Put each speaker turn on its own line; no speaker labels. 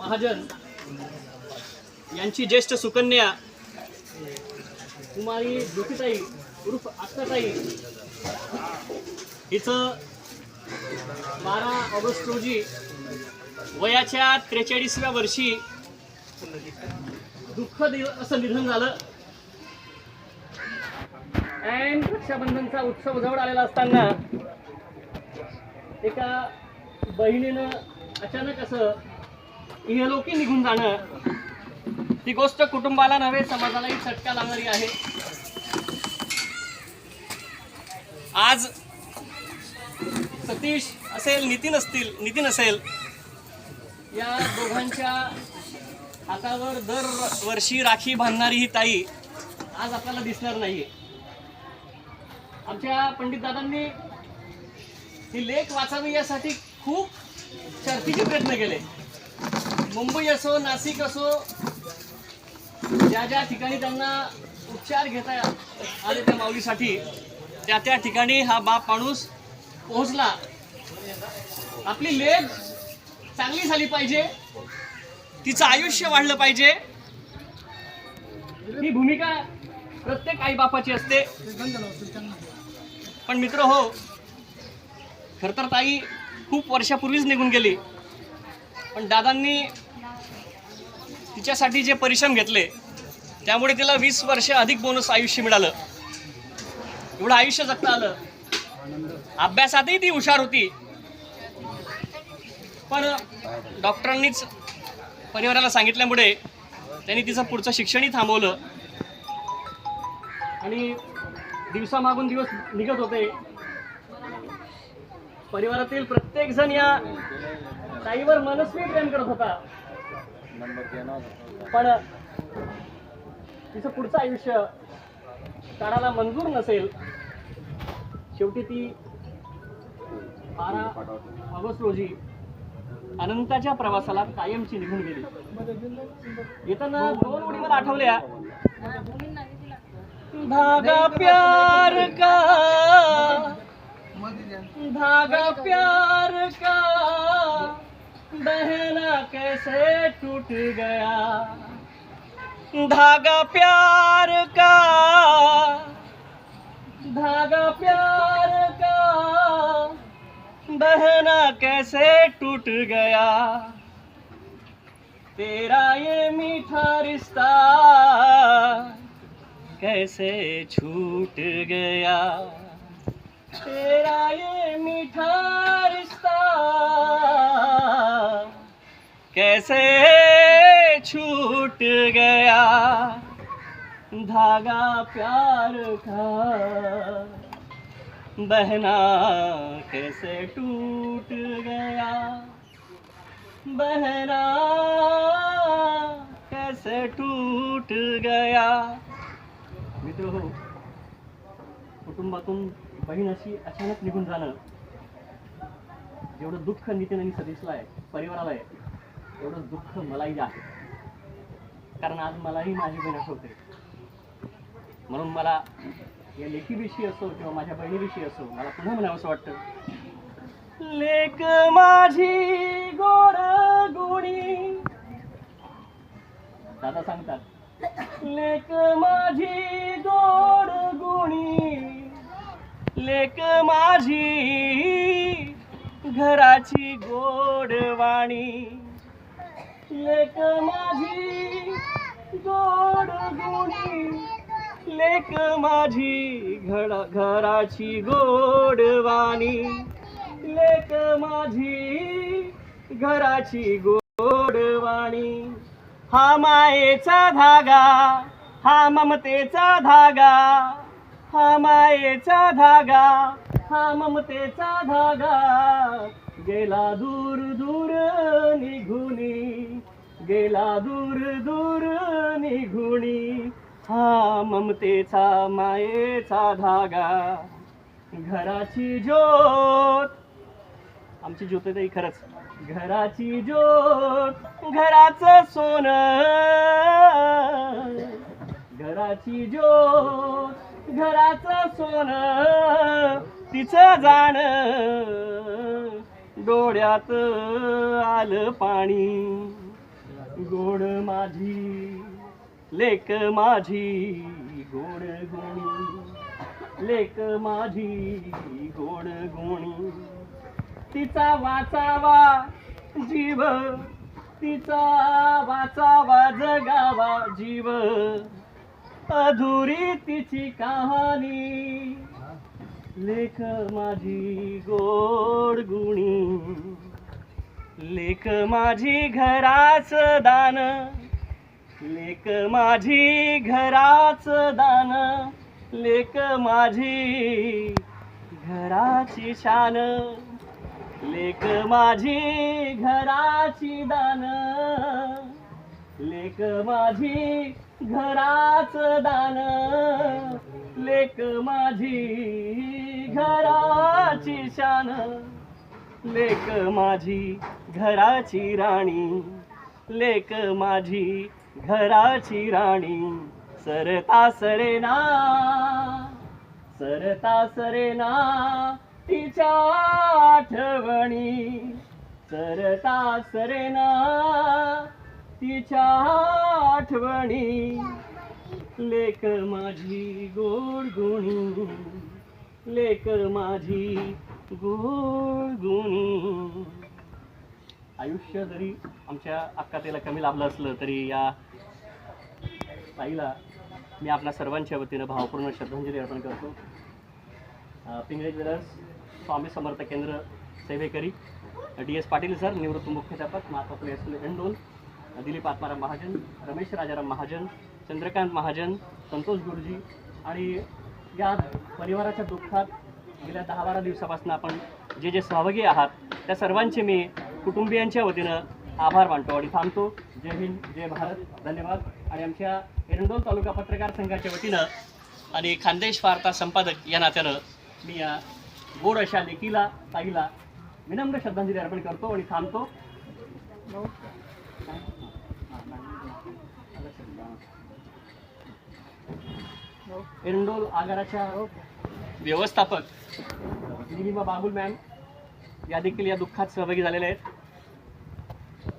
महाजन यांची ज्येष्ठ सुकन्या कुमारी दुखीताई उर्फ आत्ताताई. हिचं बारा ऑगस्ट रोजी वयाच्या त्रेचाळीसव्या वर्षी दुःखद असं निधन झालं. अँड रक्षाबंधनचा उत्सव जवळ आलेला असताना एका बहिणीनं अचानक असं हे लोकी निघून जाणं. ही गोष्ट कुटुंबाला नव्हे समाजालाही चटका लागणारी आहे. आज सतीश असेल नितीन असतील नितीन असेल या दोघांच्या हातावर दर वर्षी राखी बांधणारी ही ताई आज आपल्याला दिसणार नाहीये. आमच्या पंडित दादांनी ही लेख वाचावी यासाठी खूप शर्थीचे प्रयत्न केले. मुंबई असो नाशिक असो ज्या ज्या ठिकाणी त्यांना उपचार घेता आले त्या माऊलीसाठी त्या त्या ठिकाणी हा बाप माणूस पोहोचला. आपली लेख चांगली झाली पाहिजे. तिचं आयुष्य वाढलं पाहिजे. ही भूमिका प्रत्येक आई बापाची असते. पण मित्र हो खर तर ताई खूप वर्षापूर्वीच निघून गेली. पण दादांनी तिच्यासाठी जे परिश्रम घेतले त्यामुळे तिला वीस वर्ष अधिक बोनस आयुष्य मिळालं. एवढं आयुष्य जगता आलं. अभ्यासातही ती हुशार होती. पण डॉक्टरांनीच परिवाराला सांगितल्यामुळे त्यांनी तिचं पुढचं शिक्षणही थांबवलं. आणि दिवसामागून दिवस निघत होते. परिवारातील प्रत्येकजण या ताईवर मनस्वी प्रेम करत होता. पण तिचं पुढचं आयुष्य काढायला मंजूर नसेल शेवटी ती बारा ऑगस्ट रोजी अनंताच्या प्रवासाला कायमची निघून गेली. येताना दोन ओळी मला आठवल्या. धागा प्यार का? धागा प्यार का? बहना कैसे टूट गया? धागा प्यार का, धागा प्यार का बहना कैसे टूट गया? तेरा ये मीठा रिश्ता कैसे छूट गया? तेरा ये मीठा रिश्ता कैसे छूट गया धागा प्यार का? बहना कैसे टूट गया? बहना कैसे टूट गया? मित्र हो कुटुंबातून बहीण अशी अचानक निघून जाणं जेवढं दुःख नितीन आणि सतीशला आहे परिवाराला आहे एवढं दुःख मलाही आहे. कारण आज मलाही माझी बहीण आठवते. म्हणून मला या लेखीविषयी असो किंवा माझ्या बहिणीविषयी असो मला पुन्हा म्हणावं असं वाटतं. लेक माझी गोड गुणी. दादा सांगतात लेक माझी गोड गुणी. लेक माझी घराची गोड वाणी. लेक माझी गोड गुणी. लेक माझी घडा घराची गोड वाणी. लेक माझी घराची गोड वाणी. हा मायेचा धागा हा ममतेचा धागा. हा मायेचा धागा हा ममतेचा धागा. गेला दूर दूर निघुनी गेला दूर दूर निघुणी हा ममतेचा मायेचा धागा. घराची ज्योत. आमची ज्योत आहे ताई खरंच. घराची ज्योत घराचं सोनं. घराची ज्योत. घराचं सोनं तिचं जाण डोळ्यात आलं पाणी. गोड माझी लेक माझी गोड गोणी. लेक माझी गोड गोणी. तिचा वाचावा जीव तिचा वाचावा जगावा जीव. अधुरी तिची कहाणी. लेख माझी गोड गुणी. लेख माझी घराच दान. लेख माझी घराच दान. लेख माझी घराची शान. लेख माझी घराची दान. लेख माझी घराच दान. लेक माझी घराची शान. लेक माझी घराची राणी. लेक माझी घराची राणी. सरता सरेना. सरता सरेना तिच्या आठवणी. सरता सरेना तिच्या आठवणी. लेख माझी गोड गुणी लेख माझी गोड गुणी आयुष्य जरी आमच्या अक्कातेला कमी लाभलं असलं तरी या ताईला मी आपल्या सर्वांच्या वतीनं भावपूर्ण श्रद्धांजली अर्पण करतो. पिंगळे ज्वेलर्स स्वामी समर्थ केंद्र सेवेकरी डी एस पाटील सर निवृत्त मुख्याध्यापक महात्मा फुले एंडोल दिलीप आत्माराम महाजन रमेश राजाराम महाजन चंद्रकांत महाजन संतोष गुरुजी आणि या परिवाराच्या दुःखात गेल्या दहा बारा दिवसापासून आपण जे जे सहभागी आहात त्या सर्वांचे मी कुटुंबियांच्या वतीनं आभार मानतो आणि थांबतो. जय हिंद जय भारत. धन्यवाद. आणि आमच्या एरंडोल तालुका पत्रकार संघाच्या वतीनं आणि खानदेश वार्ता संपादक या नात्यानं मी या गोड अशा लेकीला ताईला विनम्र श्रद्धांजली अर्पण करतो आणि थांबतो. एरंडोल आगाराच्या व्यवस्थापक निलिमा बाबुल मॅम या देखील या दुःखात सहभागी झालेल्या आहेत.